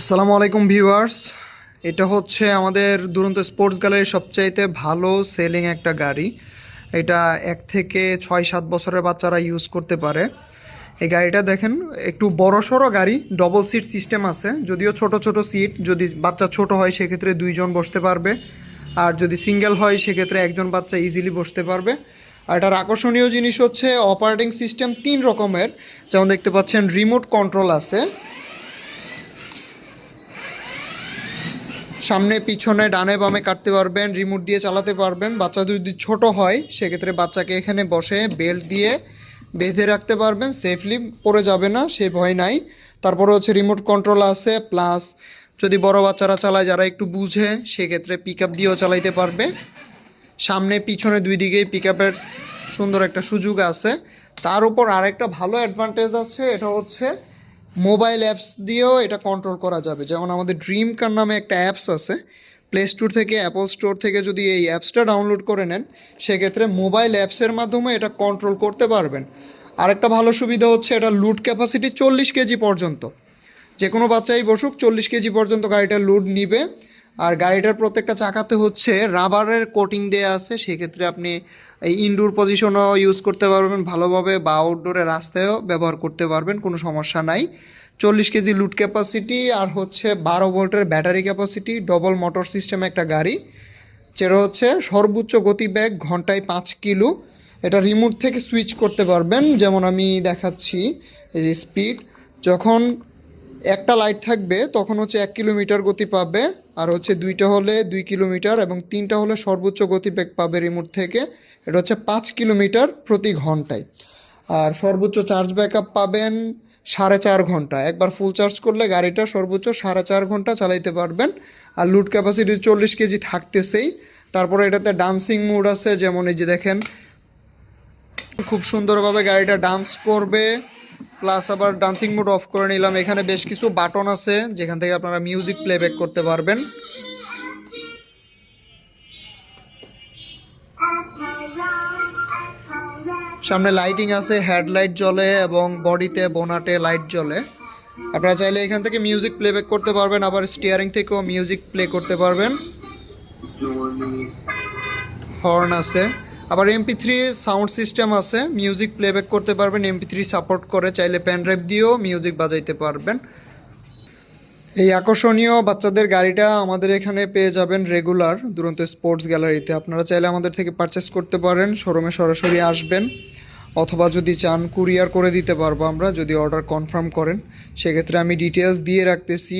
আসসালামু আলাইকুম ভিউয়ার্স। এটা হচ্ছে আমাদের দুরন্ত স্পোর্টস গ্যালারির সবচাইতে ভালো সেলিং একটা গাড়ি। এটা এক থেকে ছয় সাত বছরের বাচ্চারা ইউজ করতে পারে। এই গাড়িটা দেখেন, একটু বড় সড়ো গাড়ি ডবল সিট সিস্টেম আছে। যদিও ছোট ছোট সিট যদি বাচ্চা ছোট হয় সেক্ষেত্রে দুইজন বসতে পারবে। আর যদি সিঙ্গেল হয় সেক্ষেত্রে একজন বাচ্চা ইজিলি বসতে পারবে। আর এটার আকর্ষণীয় জিনিস হচ্ছে অপারেটিং সিস্টেম তিন রকমের। যেমন দেখতে পাচ্ছেন রিমোট কন্ট্রোল আছে। সামনে, পিছনে, ডানে, বামে কাটতে পারবেন, রিমোট দিয়ে চালাতে পারবেন। বাচ্চা যদি ছোট হয়, সেক্ষেত্রে বাচ্চাকে এখানে বসে বেল্ট দিয়ে বেঁধে রাখতে পারবেন সেফলি পড়ে যাবে না, সে ভয় নাই। তারপরে হচ্ছে রিমোট কন্ট্রোল আছে প্লাস যদি বড় বাচ্চারা চালায়, যারা একটু বুঝে, সেক্ষেত্রে পিক আপ দিয়েও চালাইতে পারবে। সামনে, পিছনে দুই দিকেই পিক আপের সুন্দর একটা সুযোগ আছে। তার উপর আরেকটা ভালো অ্যাডভান্টেজ আছে, এটা হচ্ছে মোবাইল অ্যাপস দিয়েও এটা কন্ট্রোল করা যাবে। যেমন আমাদের ড্রিম কার নামে একটা অ্যাপস আছে। প্লে স্টোর থেকে অ্যাপল স্টোর থেকে যদি এই অ্যাপসটা ডাউনলোড করে নেন, সেক্ষেত্রে মোবাইল অ্যাপসের মাধ্যমে এটা কন্ট্রোল করতে পারবেন। আরেকটা ভালো সুবিধা হচ্ছে, এটা লুড ক্যাপাসিটি চল্লিশ কেজি পর্যন্ত। যে কোনো বাচ্চাই বসুক, চল্লিশ কেজি পর্যন্ত গাড়িটা লুড নিবে। আর গাড়িটার প্রত্যেকটা চাকাতে হচ্ছে রাবারের কোটিং দেওয়া আছে, সেক্ষেত্রে আপনি এই ইনডোর পজিশনও ইউজ করতে পারবেন, ভালোভাবে বা আউটডোরে রাস্তায়ও ব্যবহার করতে পারবেন, কোনো সমস্যা নাই। চল্লিশ কেজি লুট ক্যাপাসিটি আর হচ্ছে বারো ভোল্টের battery capacity double motor system একটা গাড়ি। যেটা হচ্ছে সর্বোচ্চ গতিবেগ ঘন্টায় পাঁচ কিলো। এটা রিমোট থেকে সুইচ করতে পারবেন, যেমন আমি দেখাচ্ছি, এই যে স্পিড যখন একটা লাইট থাকবে, তখন হচ্ছে এক কিলোমিটার গতি পাবে, আর হচ্ছে দুইটা হলে দুই কিলোমিটার এবং তিনটা হলে সর্বোচ্চ গতিবেগ পাবে রিমোট থেকে, এটা হচ্ছে পাঁচ কিলোমিটার প্রতি ঘন্টায়। আর সর্বোচ্চ চার্জ ব্যাকআপ পাবেন সাড়ে চার ঘণ্টা। একবার ফুল চার্জ করলে গাড়িটা সর্বোচ্চ সাড়ে চার ঘণ্টা চালাইতে পারবেন। আর লুড ক্যাপাসিটি চল্লিশ কেজি থাকতেছেই, তারপরে এটাতে ডান্সিং মুড আছে, যেমন এই যে দেখেন, খুব সুন্দরভাবে গাড়িটা ডান্স করবে। প্লাস আবার ডান্সিং মোড অফ করে নিলাম। এখানে বেশ কিছু বাটন আছে, যেখান থেকে আপনারা মিউজিক প্লেব্যাক করতে পারবেন। সামনে লাইটিং আছে হেডলাইট জ্বলে এবং বডিতে বোনাটে লাইট জ্বলে। আপনারা চাইলে এখান থেকে মিউজিক প্লেব্যাক করতে পারবেন, আবার স্টিয়ারিং থেকেও মিউজিক প্লে করতে পারবেন। হর্ন আছে। আবার এমপি থ্রি সাউন্ড সিস্টেম আছে মিউজিক প্লেব্যাক করতে পারবেন এমপি থ্রি সাপোর্ট করে, চাইলে প্যান ড্রাইভ দিয়েও মিউজিক বাজাইতে পারবেন। এই আকর্ষণীয় বাচ্চাদের গাড়িটা আমাদের এখানে পেয়ে যাবেন রেগুলার দুরন্ত স্পোর্টস গ্যালারিতে আপনারা চাইলে আমাদের থেকে পারচেস করতে পারেন শোরুমে সরাসরি আসবেন। অথবা যদি চান কুরিয়ার করে দিতে পারব আমরা, যদি অর্ডার কনফার্ম করেন, সেক্ষেত্রে আমি ডিটেলস দিয়ে রাখতেছি,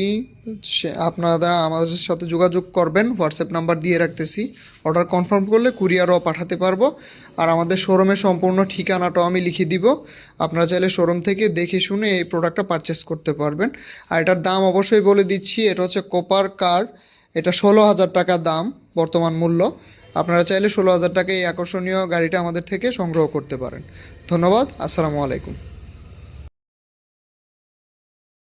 সে আপনারা আমাদের সাথে যোগাযোগ করবেন হোয়াটসঅ্যাপ নাম্বার দিয়ে রাখতেছি অর্ডার কনফার্ম করলে কুরিয়ারও পাঠাতে পারব, আর আমাদের শোরুমের সম্পূর্ণ ঠিকানাটাও আমি লিখে দিব, আপনারা চাইলে শোরুম থেকে দেখে শুনে এই প্রোডাক্টটা পারচেস করতে পারবেন, আর এটার দাম অবশ্যই বলে দিচ্ছি, এটা হচ্ছে কোপার কার এটা ষোলো হাজার টাকা দাম, বর্তমান মূল্য আপনারা চাইলে ষোলো হাজার টাকা এই আকর্ষণীয় গাড়িটা আমাদের থেকে সংগ্রহ করতে পারেন। ধন্যবাদ, আসসালামু আলাইকুম।